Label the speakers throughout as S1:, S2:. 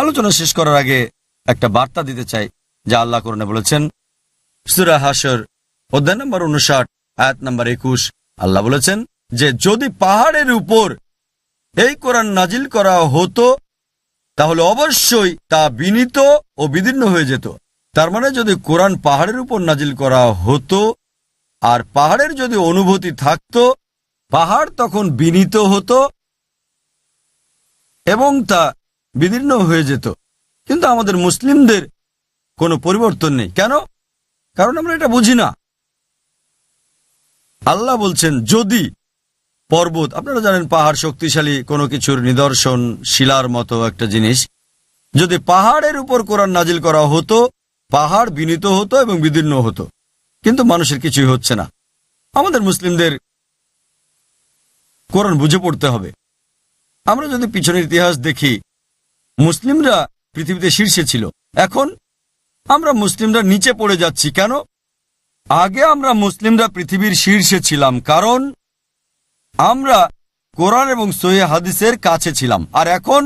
S1: আলোচনা শেষ করার আগে একটা বার্তা দিতে চাই, যা আল্লাহ করণে বলেছেন। সুরা হাসর অধ্যায় নম্বর উনষাট আয়াত নম্বর একুশ। আল্লাহ বলেছেন যে, যদি পাহাড়ের উপর এই কোরআন নাজিল করা হতো, তাহলে অবশ্যই তা বিনীত ও বিদীর্ণ হয়ে যেত। তার মানে যদি কোরআন পাহাড়ের উপর নাজিল করা হতো, আর পাহাড়ের যদি অনুভূতি থাকতো, পাহাড় তখন বিনীত হতো, এবং তা বিদীর্ণ হয়ে যেত। কিন্তু আমাদের মুসলিমদের কোনো পরিবর্তন নেই। কেন? কারণ আমরা এটা বুঝি না। আল্লাহ বলছেন, যদি পর্বত, আপনারা জানেন পাহাড় শক্তিশালী, কোনো কিছুর নিদর্শন, শিলার মতো একটা জিনিস। যদি পাহাড়ের উপর কোরআন নাজিল করা হতো, পাহাড় বিনীত হতো এবং বিদীর্ণ হতো। কিন্তু মানুষের কিছুই হচ্ছে না। আমাদের মুসলিমদের কোরআন বুঝে পড়তে হবে। আমরা যদি পিছনের ইতিহাস দেখি মুসলিমরা পৃথিবীতে শীর্ষে ছিল। এখন আমরা মুসলিমরা নিচে পড়ে যাচ্ছি কেন? আগে আমরা মুসলিমরা পৃথিবীর শীর্ষে ছিলাম কারণ আমরা কোরআন এবং সহি হাদিসের কাছে ছিলাম। আর এখন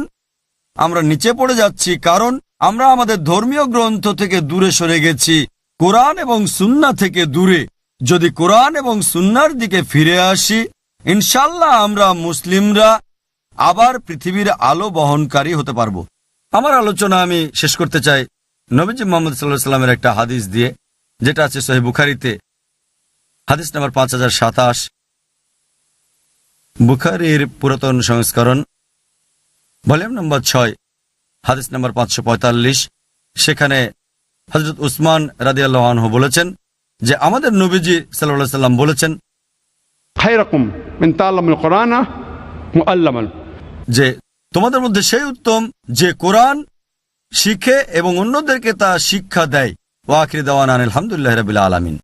S1: আমরা নিচে পড়ে যাচ্ছি কারণ আমরা আমাদের ধর্মীয় গ্রন্থ থেকে দূরে সরে গেছি। কোরআন এবং সুন্না থেকে দূরে। যদি কোরআন এবং সুন্নার দিকে ফিরে আসি, ইনশাল্লাহ আমরা মুসলিমরা আবার পৃথিবীর আলো বহনকারী হতে পারব। আমার আলোচনা আমি শেষ করতে চাই নবীজি মোহাম্মদ সাল্লাহ সাল্লামের একটা হাদিস দিয়ে, যেটা আছে সোহেব বুখারিতে, হাদিস নাম্বার পাঁচ হাজার সাতাশ। বুখারির পুরাতন সংস্করণ, ভলিউম নম্বর ছয়, হাদিস নাম্বার পাঁচশো পঁয়তাল্লিশ। সেখানে হজরত উসমান রাজি আল্লাহ বলেছেন যে, আমাদের নবীজি সাল্লাহ সাল্লাম বলেছেন
S2: খাই রকম কোরআন আল্লাহ
S1: যে তোমাদের মধ্যে সেই উত্তম যে কোরআন শিখে এবং অন্যদেরকে তা শিক্ষা দেয়। ওয়াকির দেওয়ান আলহামদুলিল্লাহ রবিল্লা আলমিন।